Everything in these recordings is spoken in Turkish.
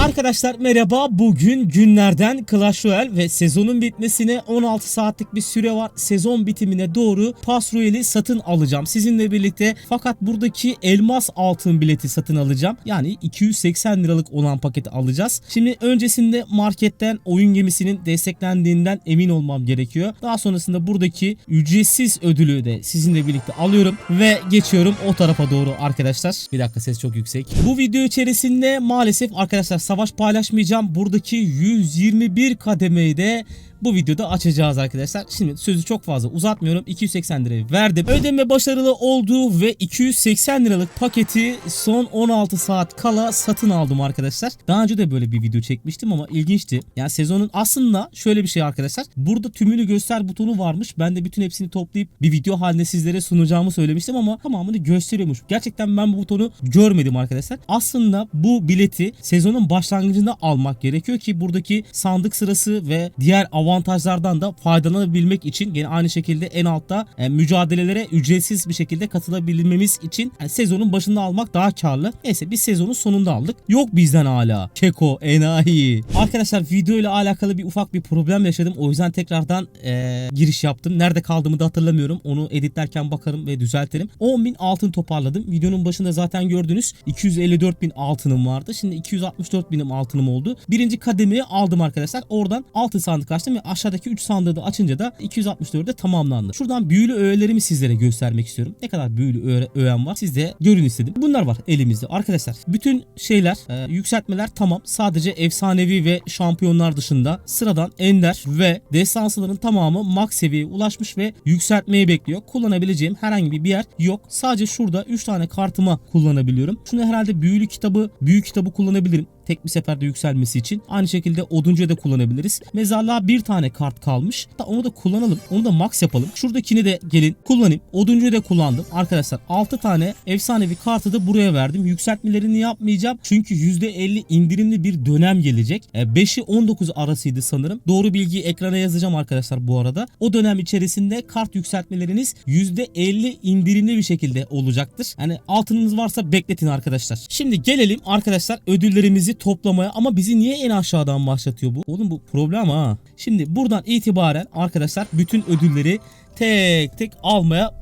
Arkadaşlar merhaba. Bugün günlerden Clash Royale ve sezonun bitmesine 16 saatlik bir süre var. Sezon bitimine doğru Pass Royale'i satın alacağım sizinle birlikte. Fakat buradaki elmas altın bileti satın alacağım. Yani 280 liralık olan paketi alacağız. Şimdi öncesinde marketten oyun gemisinin desteklendiğinden emin olmam gerekiyor. Daha sonrasında buradaki ücretsiz ödülü de sizinle birlikte alıyorum ve geçiyorum o tarafa doğru arkadaşlar. Bir dakika ses çok yüksek. Bu video içerisinde maalesef arkadaşlar savaş paylaşmayacağım. Buradaki 121 kademeyi de bu videoda açacağız arkadaşlar. Şimdi sözü çok fazla uzatmıyorum. 280 lirayı verdim. Ödeme başarılı oldu ve 280 liralık paketi son 16 saat kala satın aldım arkadaşlar. Daha önce de böyle bir video çekmiştim ama ilginçti. Yani sezonun aslında şöyle bir şey arkadaşlar. Burada tümünü göster butonu varmış. Ben de bütün hepsini toplayıp bir video haline sizlere sunacağımı söylemiştim ama tamamını gösteriyormuş. Gerçekten ben bu butonu görmedim arkadaşlar. Aslında bu bileti sezonun başlangıcında almak gerekiyor ki buradaki sandık sırası ve diğer avantajlardan da faydalanabilmek için gene aynı şekilde en altta e, mücadelelere ücretsiz bir şekilde katılabilmemiz için yani sezonun başında almak daha karlı. Neyse biz sezonun sonunda aldık. Yok bizden hala. Keko, enayi. Arkadaşlar video ile alakalı bir ufak bir problem yaşadım. O yüzden tekrardan e, giriş yaptım. Nerede kaldığımı da hatırlamıyorum. Onu editlerken bakarım ve düzeltirim. 10.000 altın toparladım. Videonun başında zaten gördünüz. 254 bin altınım vardı. Şimdi 264 binim altınım oldu. Birinci kademeyi aldım arkadaşlar. Oradan altın sandık açtım ve aşağıdaki 3 sandığı da açınca da 264'de tamamlandı. Şuradan büyülü öğelerimi sizlere göstermek istiyorum. Ne kadar büyülü öğe, öğem var siz de görün istedim. Bunlar var elimizde. Arkadaşlar bütün şeyler e, yükseltmeler tamam. Sadece efsanevi ve şampiyonlar dışında sıradan ender ve destansıların tamamı max seviyeye ulaşmış ve yükseltmeyi bekliyor. Kullanabileceğim herhangi bir yer yok. Sadece şurada 3 tane kartıma kullanabiliyorum. Şunu herhalde büyülü kitabı, büyük kitabı kullanabilirim tek bir seferde yükselmesi için. Aynı şekilde oduncuya da kullanabiliriz. Mezarlığa bir tane kart kalmış. Da onu da kullanalım. Onu da max yapalım. Şuradakini de gelin kullanayım. Oduncuyu da kullandım. Arkadaşlar 6 tane efsanevi kartı da buraya verdim. Yükseltmelerini yapmayacağım. Çünkü %50 indirimli bir dönem gelecek. 5'i 19 arasıydı sanırım. Doğru bilgiyi ekrana yazacağım arkadaşlar bu arada. O dönem içerisinde kart yükseltmeleriniz %50 indirimli bir şekilde olacaktır. Yani altınınız varsa bekletin arkadaşlar. Şimdi gelelim arkadaşlar ödüllerimizi toplamaya ama bizi niye en aşağıdan başlatıyor bu? Oğlum bu problem ha. Şimdi buradan itibaren arkadaşlar bütün ödülleri tek tek almaya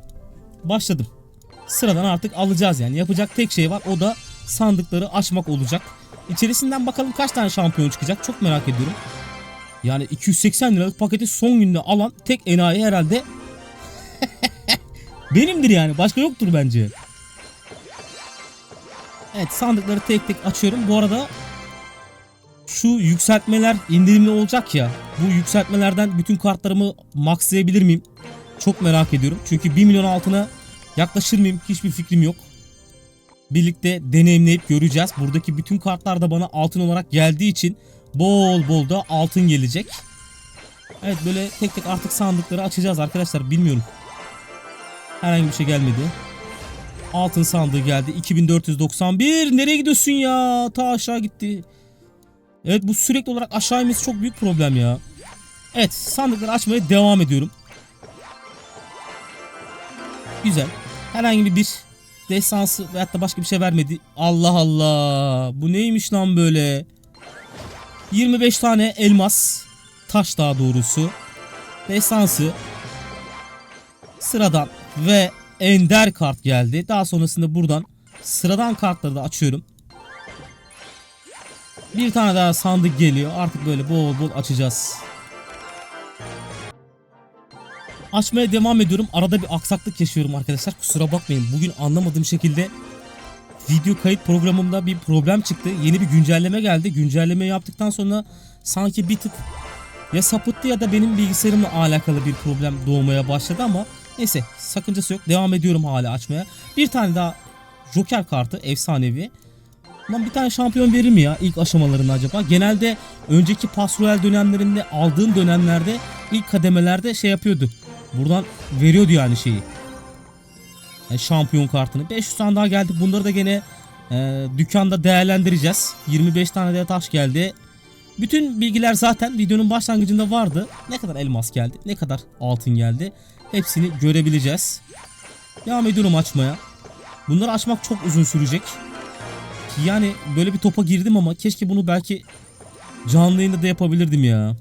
başladım. Sıradan artık alacağız yani. Yapacak tek şey var o da sandıkları açmak olacak. İçerisinden bakalım kaç tane şampiyon çıkacak çok merak ediyorum. Yani 280 liralık paketi son günde alan tek enayi herhalde benimdir yani. Başka yoktur bence. Evet sandıkları tek tek açıyorum. Bu arada şu yükseltmeler indirimli olacak ya. Bu yükseltmelerden bütün kartlarımı maxlayabilir miyim? Çok merak ediyorum. Çünkü 1 milyon altına yaklaşır mıyım? Hiçbir fikrim yok. Birlikte deneyimleyip göreceğiz. Buradaki bütün kartlar da bana altın olarak geldiği için bol bol da altın gelecek. Evet böyle tek tek artık sandıkları açacağız arkadaşlar. Bilmiyorum. Herhangi bir şey gelmedi. Altın sandığı geldi. 2491. Nereye gidiyorsun ya? Ta aşağı gitti. Evet bu sürekli olarak aşağı inmesi çok büyük problem ya. Evet sandıkları açmaya devam ediyorum. Güzel. Herhangi bir bir destansı veyahut da başka bir şey vermedi. Allah Allah. Bu neymiş lan böyle? 25 tane elmas. Taş daha doğrusu. Destansı. Sıradan ve ender kart geldi. Daha sonrasında buradan sıradan kartları da açıyorum. Bir tane daha sandık geliyor. Artık böyle bol bol açacağız. Açmaya devam ediyorum. Arada bir aksaklık yaşıyorum arkadaşlar. Kusura bakmayın. Bugün anlamadığım şekilde video kayıt programımda bir problem çıktı. Yeni bir güncelleme geldi. Güncelleme yaptıktan sonra sanki bir tık ya sapıttı ya da benim bilgisayarımla alakalı bir problem doğmaya başladı ama neyse sakıncası yok. Devam ediyorum hala açmaya. Bir tane daha Joker kartı efsanevi. Lan bir tane şampiyon verir mi ya ilk aşamalarında acaba? Genelde önceki Royale dönemlerinde aldığım dönemlerde ilk kademelerde şey yapıyordu. Buradan veriyordu yani şeyi. Yani şampiyon kartını. 500 tane daha geldi. Bunları da gene e, dükkanda değerlendireceğiz. 25 tane de taş geldi. Bütün bilgiler zaten videonun başlangıcında vardı. Ne kadar elmas geldi, ne kadar altın geldi. Hepsini görebileceğiz. Devam ediyorum açmaya. Bunları açmak çok uzun sürecek. Yani böyle bir topa girdim ama keşke bunu belki canlı yayında da yapabilirdim ya.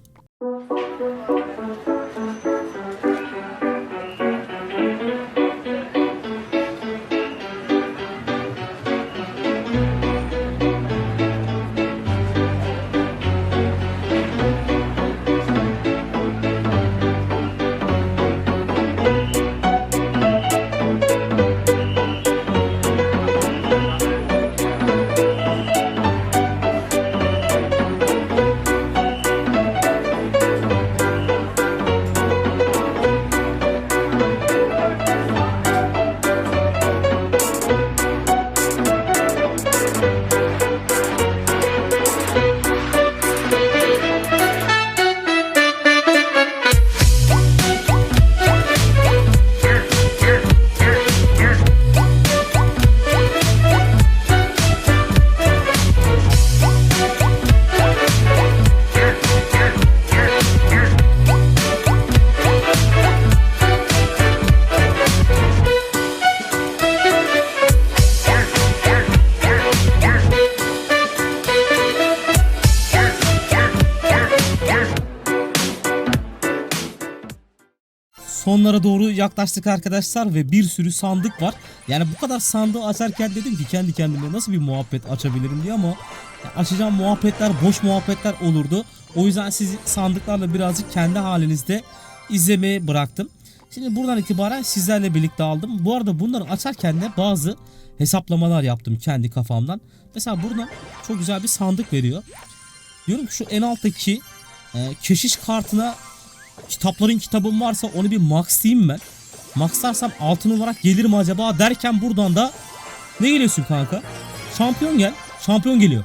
Sonlara doğru yaklaştık arkadaşlar ve bir sürü sandık var. Yani bu kadar sandığı açarken dedim ki kendi kendime nasıl bir muhabbet açabilirim diye ama açacağım muhabbetler boş muhabbetler olurdu. O yüzden sizi sandıklarla birazcık kendi halinizde izlemeye bıraktım. Şimdi buradan itibaren sizlerle birlikte aldım. Bu arada bunları açarken de bazı hesaplamalar yaptım kendi kafamdan. Mesela buradan çok güzel bir sandık veriyor. Diyorum ki şu en alttaki e, keşiş kartına kitapların kitabım varsa onu bir maxlayayım ben. Maxlarsam altın olarak gelir mi acaba derken buradan da ne geliyorsun kanka? Şampiyon gel. Şampiyon geliyor.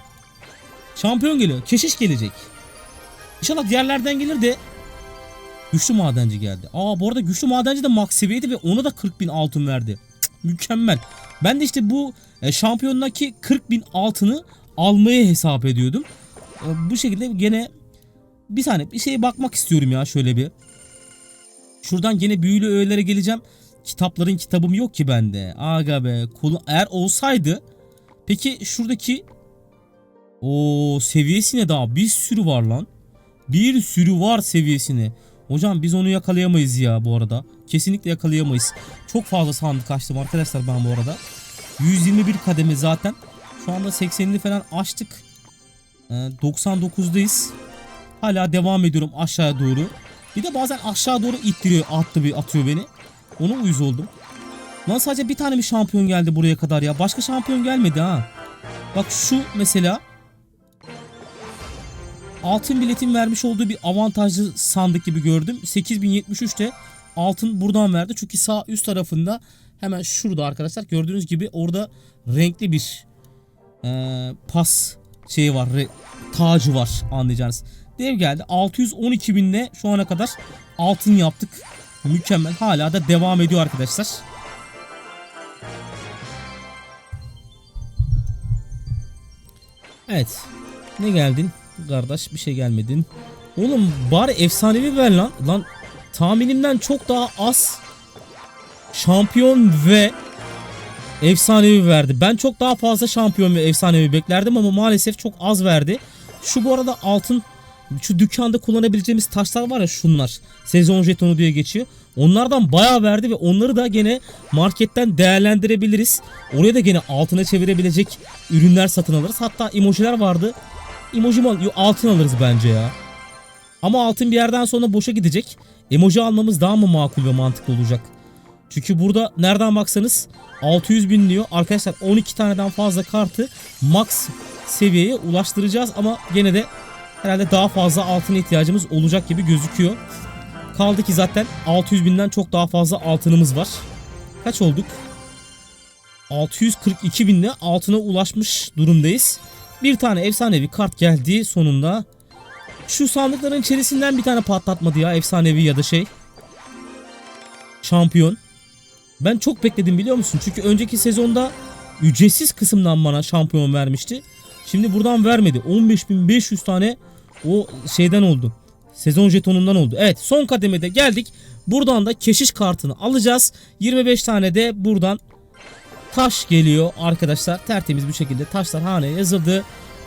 Şampiyon geliyor. Keşiş gelecek. İnşallah diğerlerden gelir de güçlü madenci geldi. Aa bu arada güçlü madenci de max seviyeydi ve ona da 40 bin altın verdi. Cık, mükemmel. Ben de işte bu e, şampiyondaki 40 bin altını almayı hesap ediyordum. E, bu şekilde gene bir saniye bir şeye bakmak istiyorum ya şöyle bir. Şuradan gene büyülü öğelere geleceğim. Kitapların kitabım yok ki bende. Aga be. Kul- Eğer olsaydı peki şuradaki o seviyesine daha bir sürü var lan. Bir sürü var seviyesine. Hocam biz onu yakalayamayız ya bu arada. Kesinlikle yakalayamayız. Çok fazla sandık açtım arkadaşlar ben bu arada. 121 kademe zaten. Şu anda 80'ini falan açtık. Ee, 99'dayız. Hala devam ediyorum aşağıya doğru. Bir de bazen aşağı doğru ittiriyor, attı bir atıyor beni. Ona uyuz oldum. Lan sadece bir tane mi şampiyon geldi buraya kadar ya? Başka şampiyon gelmedi ha. Bak şu mesela altın biletin vermiş olduğu bir avantajlı sandık gibi gördüm. 8073'te altın buradan verdi. Çünkü sağ üst tarafında hemen şurada arkadaşlar gördüğünüz gibi orada renkli bir eee, pas şeyi var. re- tacı var anlayacağınız. Dev geldi. 612 binle şu ana kadar altın yaptık. Mükemmel. Hala da devam ediyor arkadaşlar. Evet. Ne geldin? Kardeş bir şey gelmedin. Oğlum bari efsanevi ver lan. Lan tahminimden çok daha az şampiyon ve efsanevi verdi. Ben çok daha fazla şampiyon ve efsanevi beklerdim ama maalesef çok az verdi. Şu bu arada altın şu dükkanda kullanabileceğimiz taşlar var ya şunlar. Sezon jetonu diye geçiyor. Onlardan bayağı verdi ve onları da gene marketten değerlendirebiliriz. Oraya da gene altına çevirebilecek ürünler satın alırız. Hatta emojiler vardı. Emoji altın alırız bence ya. Ama altın bir yerden sonra boşa gidecek. Emoji almamız daha mı makul ve mantıklı olacak? Çünkü burada nereden baksanız 600 bin diyor. Arkadaşlar 12 taneden fazla kartı max seviyeye ulaştıracağız ama gene de herhalde daha fazla altın ihtiyacımız olacak gibi gözüküyor. Kaldı ki zaten 600 binden çok daha fazla altınımız var. Kaç olduk? 642 binle altına ulaşmış durumdayız. Bir tane efsanevi kart geldi sonunda. Şu sandıkların içerisinden bir tane patlatmadı ya efsanevi ya da şey. Şampiyon. Ben çok bekledim biliyor musun? Çünkü önceki sezonda ücretsiz kısımdan bana şampiyon vermişti. Şimdi buradan vermedi. 15.500 tane o şeyden oldu. Sezon jetonundan oldu. Evet son kademede geldik. Buradan da keşiş kartını alacağız. 25 tane de buradan taş geliyor arkadaşlar. Tertemiz bir şekilde taşlar haneye yazıldı.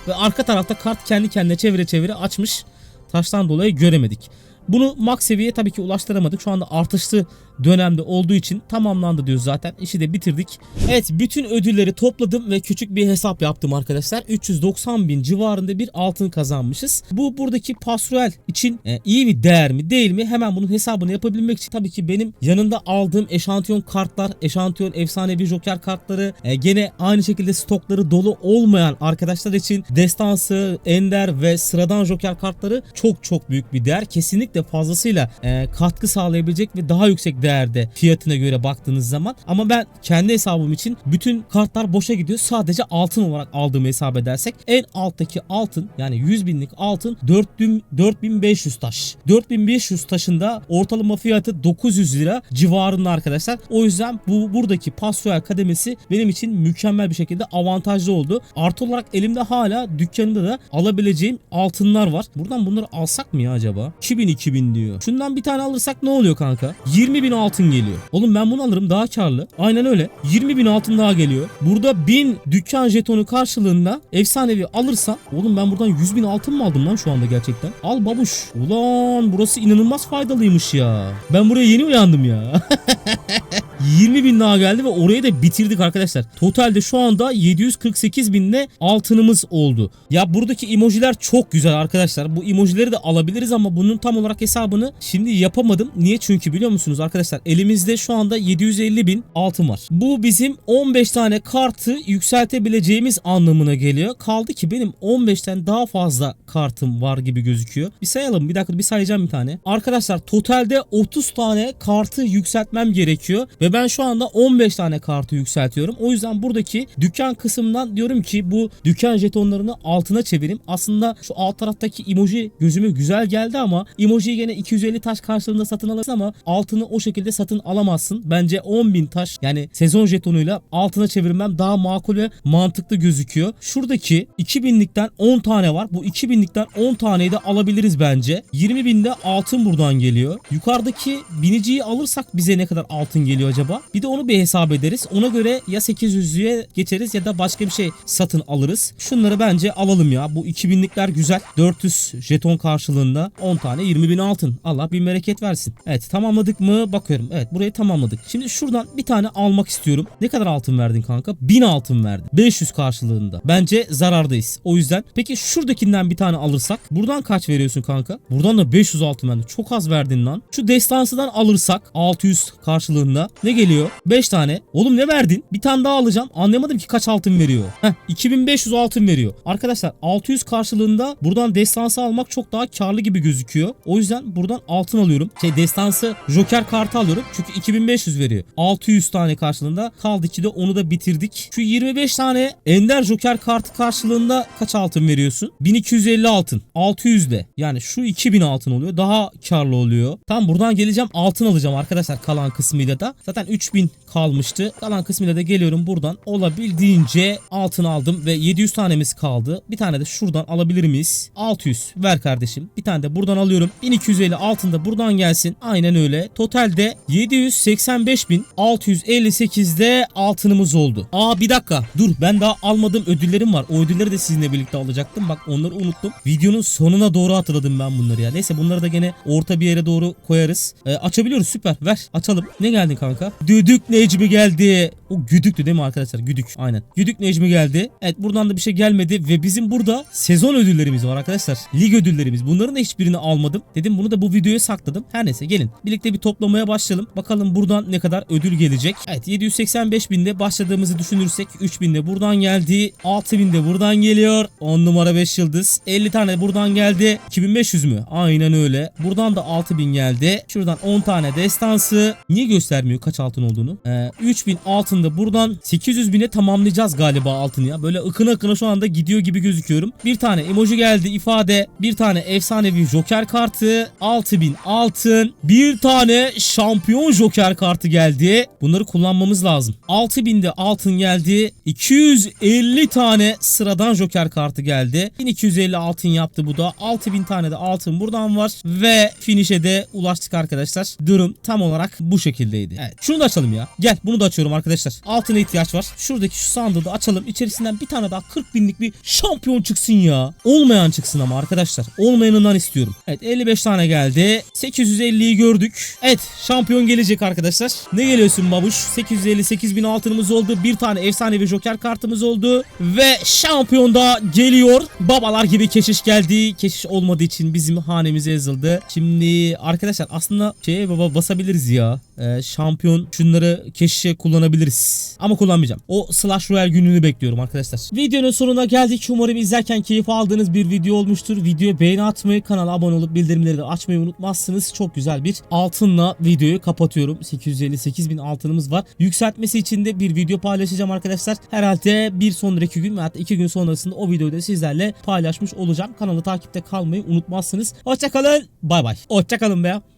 Ve arka tarafta kart kendi kendine çevire çevire açmış. Taştan dolayı göremedik. Bunu max seviyeye tabii ki ulaştıramadık. Şu anda artışlı dönemde olduğu için tamamlandı diyor zaten. İşi de bitirdik. Evet bütün ödülleri topladım ve küçük bir hesap yaptım arkadaşlar. 390 bin civarında bir altın kazanmışız. Bu buradaki Pasruel için e, iyi bir değer mi değil mi? Hemen bunun hesabını yapabilmek için tabii ki benim yanında aldığım eşantiyon kartlar, eşantiyon efsanevi joker kartları, e, gene aynı şekilde stokları dolu olmayan arkadaşlar için destansı, ender ve sıradan joker kartları çok çok büyük bir değer. Kesinlikle fazlasıyla e, katkı sağlayabilecek ve daha yüksek değerde fiyatına göre baktığınız zaman. Ama ben kendi hesabım için bütün kartlar boşa gidiyor. Sadece altın olarak aldığımı hesap edersek en alttaki altın yani 100 binlik altın 4000, 4500 taş. 4500 taşında ortalama fiyatı 900 lira civarında arkadaşlar. O yüzden bu buradaki Pasroyal kademesi benim için mükemmel bir şekilde avantajlı oldu. Artı olarak elimde hala dükkanımda da alabileceğim altınlar var. Buradan bunları alsak mı ya acaba? 2000 2000 diyor. Şundan bir tane alırsak ne oluyor kanka? 20 bin altın geliyor. Oğlum ben bunu alırım daha karlı. Aynen öyle. 20 bin altın daha geliyor. Burada 1000 dükkan jetonu karşılığında efsanevi alırsam oğlum ben buradan 100 bin altın mı aldım lan şu anda gerçekten? Al babuş. Ulan burası inanılmaz faydalıymış ya. Ben buraya yeni uyandım ya. 20 bin daha geldi ve orayı da bitirdik arkadaşlar. Totalde şu anda 748 binle altınımız oldu. Ya buradaki emojiler çok güzel arkadaşlar. Bu emojileri de alabiliriz ama bunun tam olarak hesabını şimdi yapamadım. Niye? Çünkü biliyor musunuz arkadaşlar elimizde şu anda 750 bin altın var. Bu bizim 15 tane kartı yükseltebileceğimiz anlamına geliyor. Kaldı ki benim 15'ten daha fazla kartım var gibi gözüküyor. Bir sayalım bir dakika bir sayacağım bir tane. Arkadaşlar totalde 30 tane kartı yükseltmem gerekiyor ve ben şu anda 15 tane kartı yükseltiyorum. O yüzden buradaki dükkan kısmından diyorum ki bu dükkan jetonlarını altına çevireyim. Aslında şu alt taraftaki emoji gözüme güzel geldi ama emojiyi gene 250 taş karşılığında satın alırsın ama altını o şekilde satın alamazsın. Bence 10.000 taş yani sezon jetonuyla altına çevirmem daha makul ve mantıklı gözüküyor. Şuradaki 2000'likten 10 tane var. Bu 2000'likten 10 taneyi de alabiliriz bence. 20.000'de altın buradan geliyor. Yukarıdaki biniciyi alırsak bize ne kadar altın geliyor acaba? Bir de onu bir hesap ederiz. Ona göre ya 800'lüğe geçeriz ya da başka bir şey satın alırız. Şunları bence alalım ya. Bu 2000'likler güzel. 400 jeton karşılığında 10 tane 20 bin altın. Allah bir bereket versin. Evet tamamladık mı? Bakıyorum. Evet burayı tamamladık. Şimdi şuradan bir tane almak istiyorum. Ne kadar altın verdin kanka? 1000 altın verdin. 500 karşılığında. Bence zarardayız. O yüzden peki şuradakinden bir tane alırsak buradan kaç veriyorsun kanka? Buradan da 500 altın verdin. Çok az verdin lan. Şu destansıdan alırsak 600 karşılığında ne geliyor? 5 tane. Oğlum ne verdin? Bir tane daha alacağım. Anlayamadım ki kaç altın veriyor. Heh 2500 altın veriyor. Arkadaşlar 600 karşılığında buradan destansı almak çok daha karlı gibi gözüküyor. O yüzden buradan altın alıyorum. Şey destansı joker kartı alıyorum. Çünkü 2500 veriyor. 600 tane karşılığında kaldı ki de onu da bitirdik. Şu 25 tane ender joker kartı karşılığında kaç altın veriyorsun? 1250 altın. 600 de. Yani şu 2000 altın oluyor. Daha karlı oluyor. Tam buradan geleceğim altın alacağım arkadaşlar kalan kısmıyla da. Zaten 3000 kalmıştı. Kalan kısmıyla da geliyorum buradan. Olabildiğince altın aldım ve 700 tanemiz kaldı. Bir tane de şuradan alabilir miyiz? 600 ver kardeşim. Bir tane de buradan alıyorum. 1250 altın da buradan gelsin. Aynen öyle. Totalde 785.658'de altınımız oldu. Aa bir dakika. Dur ben daha almadığım ödüllerim var. O ödülleri de sizinle birlikte alacaktım. Bak onları unuttum. Videonun sonuna doğru hatırladım ben bunları ya. Neyse bunları da gene orta bir yere doğru koyarız. Ee, açabiliyoruz süper. Ver açalım. Ne geldi kanka? Düdük Necmi geldi. O güdüktü değil mi arkadaşlar? Güdük. Aynen. Güdük Necmi geldi. Evet buradan da bir şey gelmedi ve bizim burada sezon ödüllerimiz var arkadaşlar. Lig ödüllerimiz. Bunların da hiçbirini almadım. Dedim bunu da bu videoya sakladım. Her neyse gelin. Birlikte bir toplamaya başlayalım. Bakalım buradan ne kadar ödül gelecek. Evet 785 binde başladığımızı düşünürsek 3000 de buradan geldi. 6000 de buradan geliyor. 10 numara 5 yıldız. 50 tane buradan geldi. 2500 mü? Aynen öyle. Buradan da 6000 geldi. Şuradan 10 tane destansı. Niye göstermiyor kaç altın olduğunu? Ee, 3000 altın da buradan 800 bine tamamlayacağız galiba altını ya. Böyle ıkına ıkına şu anda gidiyor gibi gözüküyorum. Bir tane emoji geldi ifade. Bir tane efsanevi joker kartı. 6000 altın. Bir tane şampiyon joker kartı geldi. Bunları kullanmamız lazım. 6000'de altın geldi. 250 tane sıradan joker kartı geldi. 1250 altın yaptı bu da. 6000 tane de altın buradan var. Ve finish'e de ulaştık arkadaşlar. Durum tam olarak bu şekildeydi. Evet. Şunu da açalım ya. Gel bunu da açıyorum arkadaşlar. Arkadaşlar. Altına ihtiyaç var. Şuradaki şu sandığı da açalım. İçerisinden bir tane daha 40 binlik bir şampiyon çıksın ya. Olmayan çıksın ama arkadaşlar. Olmayanından istiyorum. Evet 55 tane geldi. 850'yi gördük. Evet şampiyon gelecek arkadaşlar. Ne geliyorsun babuş? 858 bin altınımız oldu. Bir tane efsanevi joker kartımız oldu. Ve şampiyon da geliyor. Babalar gibi keşiş geldi. Keşiş olmadığı için bizim hanemize yazıldı. Şimdi arkadaşlar aslında şeye baba basabiliriz ya. Ee, şampiyon şunları keşişe kullanabiliriz. Ama kullanmayacağım. O Slash Royale gününü bekliyorum arkadaşlar. Videonun sonuna geldik. Umarım izlerken keyif aldığınız bir video olmuştur. Videoya beğeni atmayı, kanala abone olup bildirimleri de açmayı unutmazsınız. Çok güzel bir altınla videoyu kapatıyorum. 858 bin altınımız var. Yükseltmesi için de bir video paylaşacağım arkadaşlar. Herhalde bir sonraki gün veya iki gün sonrasında o videoyu da sizlerle paylaşmış olacağım. Kanalı takipte kalmayı unutmazsınız. Hoşçakalın. Bay bay. Hoşçakalın be.